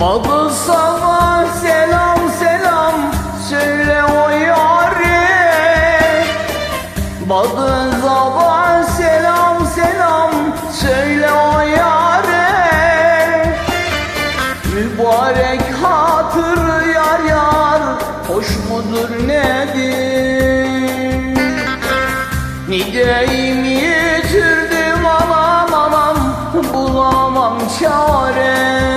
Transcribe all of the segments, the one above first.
Badı sabah selam selam. Söyle o yâre Badı sabah selam selam. Söyle o yâre Mübarek hatır yar yar. Hoş mudur nedir? Nideyim yitirdim anam anam bulamam çare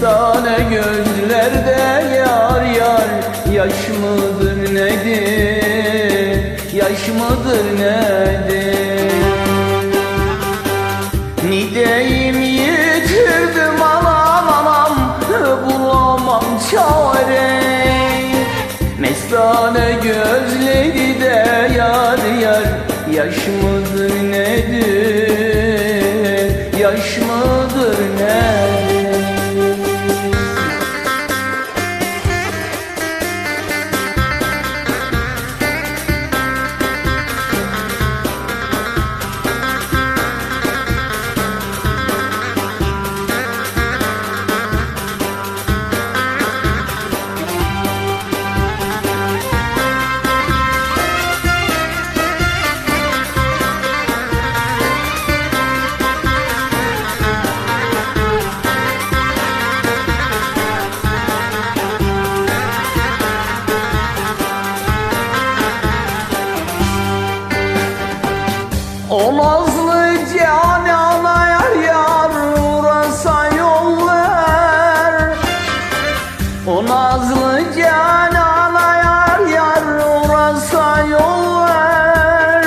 Mestane gözlerde yar yar. Yaş mıdır nedir? Yaş mıdır nedir? Nideyim yitirdim anam anam. Bulamam çare Mestane gözleri de yar yar. Yaş mıdır nedir? Yaş mıdır nedir O nazlı canana yar yar yollar. O nazlı canana yar yar yollar.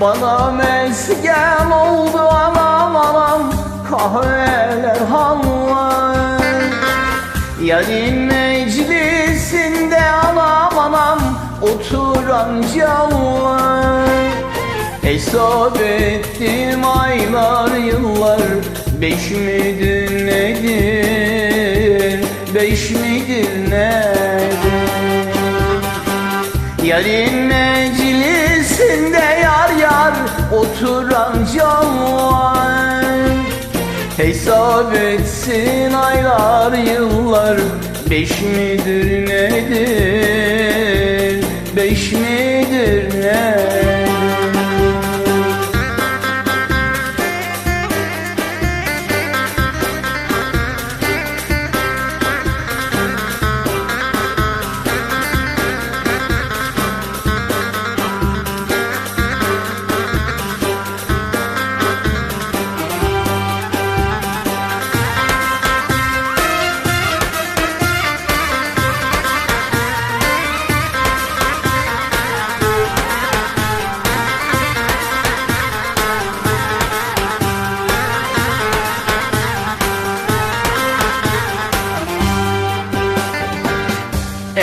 Bana mesken oldu anam anam kahveler hanlar Yarın meclisinde anam anam oturan canlar Hesap ettim aylar yıllar. Beş midir nedir? Beş midir nedir? Yarın meclisinde yar yar Oturan canlar. Hesap etsin aylar yıllar. Beş midir nedir? Beş midir nedir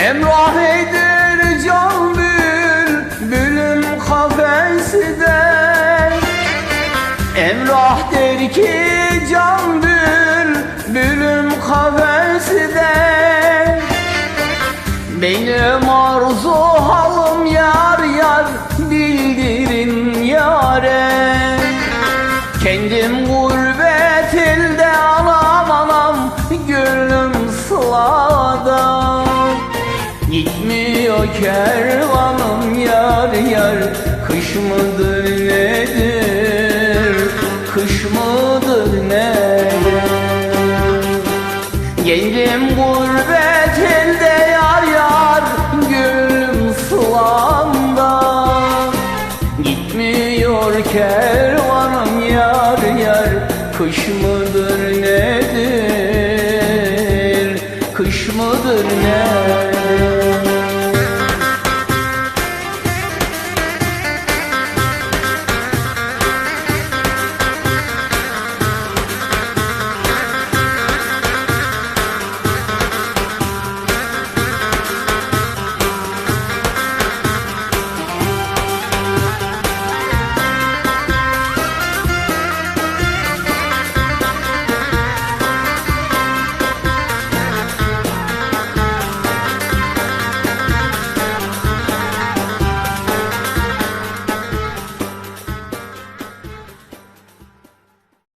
Emrah eder can bül, bülüm kafeside Emrah der ki can bül, bülüm kafeside Benim arzu kervanım yar yar. Kış mıdır nedir? Kış mıdır nedir? Geldim gurbet elde yar yar Gönlüm sılanda Gitmiyor kervanım yar yar. Kış mıdır nedir? Kış mıdır nedir